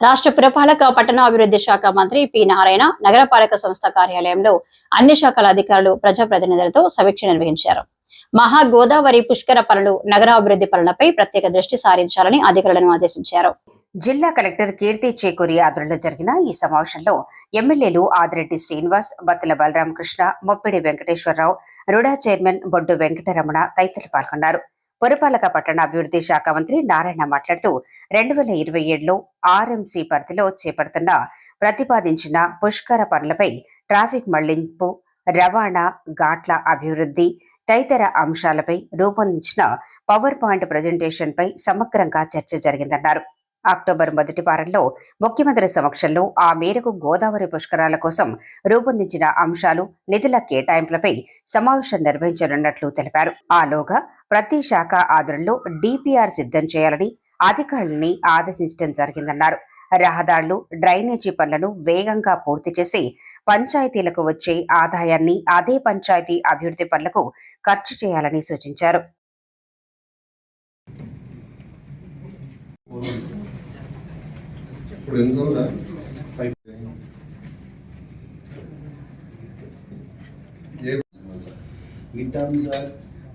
రాష్ట్ర పురపాలక పట్టణాభివృద్ధి శాఖ మంత్రి పి నారాయణ నగరపాలక సంస్థ కార్యాలయంలో అన్ని శాఖల అధికారులు ప్రజాప్రతినిధులతో సమీక్ష నిర్వహించారు. మహా గోదావరి పుష్కర పనులు నగరాభివృద్ధి పనులపై ప్రత్యేక దృష్టి సారించాలని అధికారులను ఆదేశించారు. జిల్లా కలెక్టర్ కీర్తి చేకూరి ఆధ్వర్యంలో జరిగిన ఈ సమావేశంలో ఎమ్మెల్యేలు ఆదిరెడ్డి శ్రీనివాస్ బత్తుల బలరామకృష్ణ మొప్పిడి వెంకటేశ్వరరావు రుడా చైర్మన్ బొడ్డు వెంకటరమణ తదితరులు పాల్గొన్నారు. పురపాలక పట్టణ అభివృద్ధి శాఖ మంత్రి నారాయణ మాట్లాడుతూ రెండు వేల ఇరవై ఏడులో ఆర్ఎంసీ పరిధిలో చేపడుతున్న ప్రతిపాదించిన పుష్కర పనులపై ట్రాఫిక్ మళ్ళింపు రవాణా ఘాట్ల అభివృద్ధి తదితర అంశాలపై రూపొందించిన పవర్ పాయింట్ ప్రజెంటేషన్ పై సమగ్రంగా చర్చ జరిగిందన్నారు. అక్టోబర్ మొదటి వారంలో ముఖ్యమంత్రి సమక్షంలో ఆ మేరకు గోదావరి పుష్కరాల కోసం రూపొందించిన అంశాలు నిధుల కేటాయింపులపై సమావేశం నిర్వహించనున్నట్లు తెలిపారు. ఆలోగా ప్రతి శాఖ ఆధ్వర్యంలో డిపిఆర్ సిద్ధం చేయాలని అధికారులని ఆదేశించడం జరిగిందన్నారు. రహదారులు డ్రైనేజీ పనులను వేగంగా పూర్తి చేసి పంచాయతీలకు వచ్చే ఆదాయాన్ని అదే పంచాయతీ అభివృద్ధి పనులకు ఖర్చు చేయాలని సూచించారు. In terms of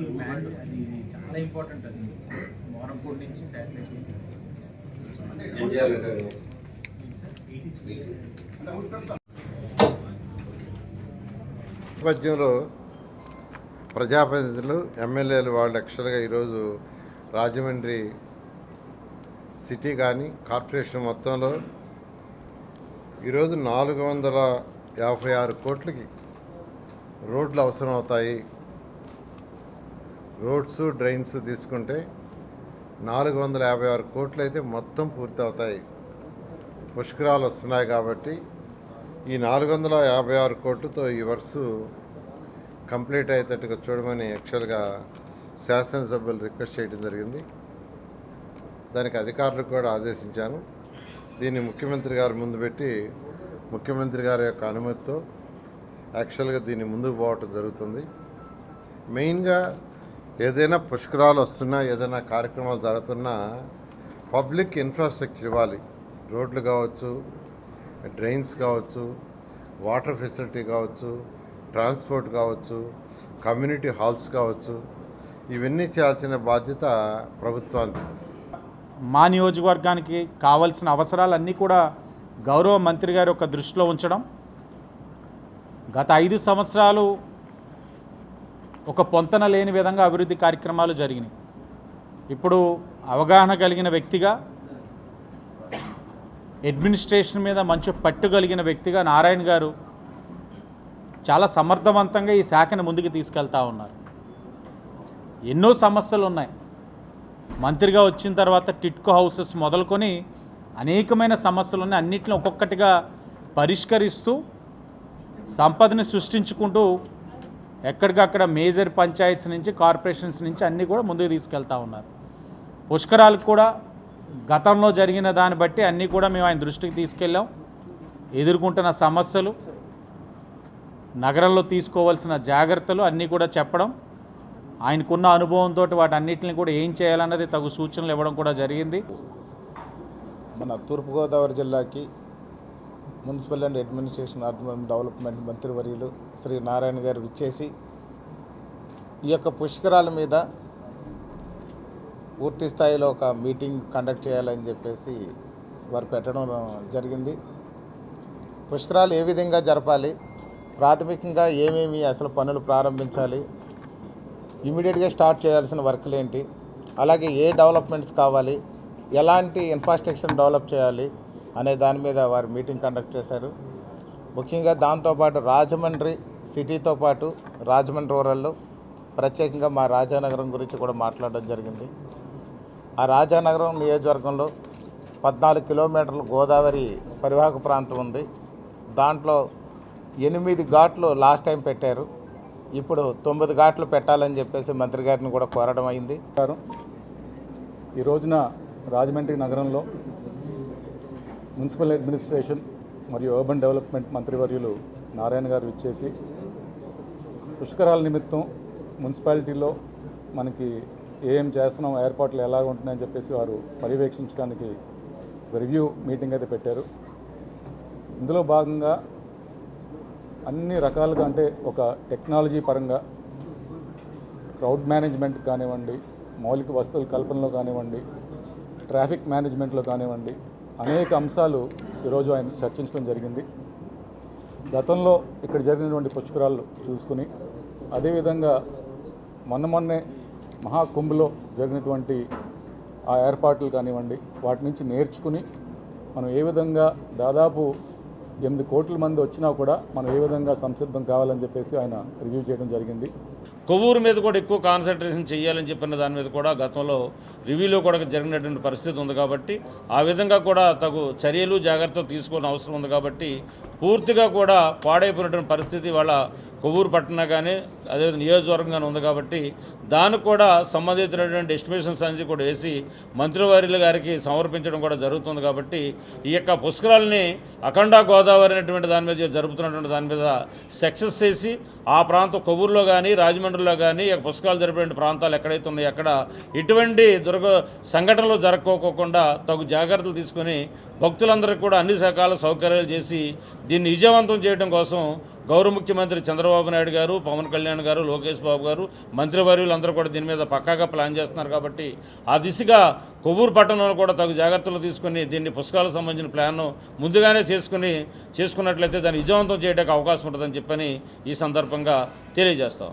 అది మ్యాన్ అది చాలా ఇంపార్టెంట్ అది. మోరంపూర్ నుంచి శాటిలైట్స్ నేపథ్యంలో ప్రజాప్రతినిధులు ఎమ్మెల్యేలు వాళ్ళు యాక్చువల్గా ఈరోజు రాజమండ్రి సిటీ కానీ కార్పొరేషన్ మొత్తంలో ఈరోజు నాలుగు వందల యాభై ఆరు కోట్లకి రోడ్లు అవసరం అవుతాయి రోడ్స్ డ్రైన్స్ తీసుకుంటే నాలుగు వందల యాభై ఆరు కోట్లు అయితే మొత్తం పూర్తి అవుతాయి పుష్కరాలు వస్తున్నాయి కాబట్టి ఈ నాలుగు వందల యాభై ఆరు కోట్లతో ఈ వర్క్స్ కంప్లీట్ అయ్యేటట్టుగా చూడమని యాక్చువల్గా శాసనసభ్యులు రిక్వెస్ట్ చేయడం జరిగింది. దానికి అధికారులకు కూడా ఆదేశించాను దీన్ని ముఖ్యమంత్రి గారు ముందు పెట్టి ముఖ్యమంత్రి గారి యొక్క అనుమతితో యాక్చువల్గా దీన్ని ముందుకు పోవటం జరుగుతుంది. మెయిన్గా ఏదైనా పుష్కరాలు వస్తున్నా ఏదైనా కార్యక్రమాలు జరుగుతున్నా పబ్లిక్ ఇన్ఫ్రాస్ట్రక్చర్ ఇవ్వాలి. రోడ్లు కావచ్చు డ్రైన్స్ కావచ్చు వాటర్ ఫెసిలిటీ కావచ్చు ట్రాన్స్పోర్ట్ కావచ్చు కమ్యూనిటీ హాల్స్ కావచ్చు ఇవన్నీ చేయాల్సిన బాధ్యత ప్రభుత్వానికి మా నియోజకవర్గానికి కావాల్సిన అవసరాలన్నీ కూడా గౌరవ మంత్రి గారి యొక్క దృష్టిలో ఉంచడం. గత ఐదు సంవత్సరాలు ఒక పొంతన లేని విధంగా అభివృద్ధి కార్యక్రమాలు జరిగినాయి. ఇప్పుడు అవగాహన కలిగిన వ్యక్తిగా అడ్మినిస్ట్రేషన్ మీద మంచి పట్టు కలిగిన వ్యక్తిగా నారాయణ గారు చాలా సమర్థవంతంగా ఈ శాఖను ముందుకు తీసుకెళ్తా ఉన్నారు. ఎన్నో సమస్యలు ఉన్నాయి. మంత్రిగా వచ్చిన తర్వాత టిట్కో హౌసెస్ మొదలుకొని అనేకమైన సమస్యలు ఉన్నాయి. అన్నిటిని ఒక్కొక్కటిగా పరిష్కరిస్తూ సంపదని సృష్టించుకుంటూ ఎక్కడికక్కడ మేజర్ పంచాయత్స్ నుంచి కార్పొరేషన్స్ నుంచి అన్నీ కూడా ముందుకు తీసుకెళ్తా ఉన్నారు. పుష్కరాలకు కూడా గతంలో జరిగిన దాన్ని బట్టి అన్నీ కూడా మేము ఆయన దృష్టికి తీసుకెళ్ళాం. ఎదుర్కొంటున్న సమస్యలు నగరంలో తీసుకోవాల్సిన జాగ్రత్తలు అన్నీ కూడా చెప్పడం ఆయనకున్న అనుభవంతో వాటన్నిటిని కూడా ఏం చేయాలన్నది తగు సూచనలు ఇవ్వడం కూడా జరిగింది. మన తూర్పుగోదావరి జిల్లాకి municipal and administration urban development మంత్రివర్యులు శ్రీ నారాయణ గారు విచ్చేసి ఈ యొక్క పుష్కరాల మీద పూర్తి స్థాయిలో ఒక మీటింగ్ కండక్ట్ చేయాలని చెప్పేసి వారు పెట్టడం జరిగింది. పుష్కరాలు ఏ విధంగా జరపాలి? ప్రాథమికంగా ఏమేమి అసలు పనులు ప్రారంభించాలి? ఇమీడియట్గా స్టార్ట్ చేయాల్సిన వర్క్లు ఏంటి? అలాగే ఏ డెవలప్మెంట్స్ కావాలి? ఎలాంటి ఇన్ఫ్రాస్ట్రక్చర్ డెవలప్ చేయాలి? అనే దాని మీద వారు మీటింగ్ కండక్ట్ చేశారు. ముఖ్యంగా దాంతోపాటు రాజమండ్రి సిటీతో పాటు రాజమండ్రి రూరల్లో ప్రత్యేకంగా మా రాజానగరం గురించి కూడా మాట్లాడడం జరిగింది. ఆ రాజానగరం నియోజకవర్గంలో పద్నాలుగు కిలోమీటర్లు గోదావరి పరివాహక ప్రాంతం ఉంది. దాంట్లో ఎనిమిది ఘాట్లు లాస్ట్ టైం పెట్టారు. ఇప్పుడు తొమ్మిది ఘాట్లు పెట్టాలని చెప్పేసి మంత్రి గారిని కూడా కోరడం అయింది. ఈ రోజున రాజమండ్రి నగరంలో మున్సిపల్ అడ్మినిస్ట్రేషన్ మరియు అర్బన్ డెవలప్మెంట్ మంత్రివర్యులు నారాయణ గారు ఇచ్చేసి పుష్కరాల నిమిత్తం మున్సిపాలిటీలో మనకి ఏం చేస్తున్నాం ఏర్పాట్లు ఎలా ఉంటున్నాయని చెప్పేసి వారు పర్యవేక్షించడానికి రివ్యూ మీటింగ్ అయితే పెట్టారు. ఇందులో భాగంగా అన్ని రకాలుగా అంటే ఒక టెక్నాలజీ పరంగా క్రౌడ్ మేనేజ్మెంట్ కానివ్వండి మౌలిక వసతుల కల్పనలో కానివ్వండి ట్రాఫిక్ మేనేజ్మెంట్లో కానివ్వండి అనేక అంశాలు ఈరోజు ఆయన చర్చించడం జరిగింది. గతంలో ఇక్కడ జరిగినటువంటి పుష్కరాలు చూసుకుని అదేవిధంగా మొన్న మొన్నే మహాకుంభలో జరిగినటువంటి ఆ ఏర్పాట్లు కానివ్వండి వాటి నుంచి నేర్చుకుని మనం ఏ విధంగా దాదాపు ఎనిమిది కోట్ల మంది వచ్చినా కూడా మనం ఏ విధంగా సంసిద్ధం కావాలని చెప్పేసి ఆయన రివ్యూ చేయడం జరిగింది. కొవ్వూరు మీద కూడా ఎక్కువ కాన్సన్ట్రేషన్ చేయాలని చెప్పిన దాని మీద కూడా గతంలో రివ్యూలో కూడా జరిగినటువంటి పరిస్థితి ఉంది కాబట్టి ఆ విధంగా కూడా తగు చర్యలు జాగ్రత్తలు తీసుకోవాల్సిన అవసరం ఉంది కాబట్టి పూర్తిగా కూడా పాడైపోయినటువంటి పరిస్థితి వాళ్ళ కొవ్వూరు పట్టణ కానీ అదే నియోజకవర్గంగానే ఉంది కాబట్టి దానికి కూడా సంబంధించినటువంటి ఎస్టిమేషన్స్ అన్ని కూడా వేసి మంత్రివర్యుల గారికి సమర్పించడం కూడా జరుగుతుంది కాబట్టి ఈ యొక్క పుష్కరాలని అఖండ గోదావరి అనేటువంటి దాని మీద జరుపుతున్నటువంటి దాని మీద సక్సెస్ చేసి ఆ ప్రాంతం కొవ్వూరులో కానీ రాజమండ్రిలో కానీ ఈ యొక్క పుష్కరాలు జరిపే ప్రాంతాలు ఎక్కడైతే ఉన్నాయో అక్కడ ఎటువంటి దుర్గ సంఘటనలు జరగకోకుండా తగు జాగ్రత్తలు తీసుకొని భక్తులందరికీ కూడా అన్ని రకాల సౌకర్యాలు చేసి దీన్ని విజయవంతం చేయడం కోసం గౌరవ ముఖ్యమంత్రి చంద్రబాబు నాయుడు గారు పవన్ కళ్యాణ్ గారు లోకేష్ బాబు గారు మంత్రివర్యులు అందరూ కూడా దీని మీద పక్కాగా ప్లాన్ చేస్తున్నారు కాబట్టి ఆ దిశగా కొవ్వూరు పట్టణంలో కూడా తగు జాగ్రత్తలు తీసుకుని దీన్ని పుస్తకాలకు సంబంధించిన ప్లాన్ను ముందుగానే చేసుకుని చేసుకున్నట్లయితే దాన్ని విజయవంతం చేయడానికి అవకాశం ఉంటుందని చెప్పని ఈ సందర్భంగా తెలియజేస్తాం.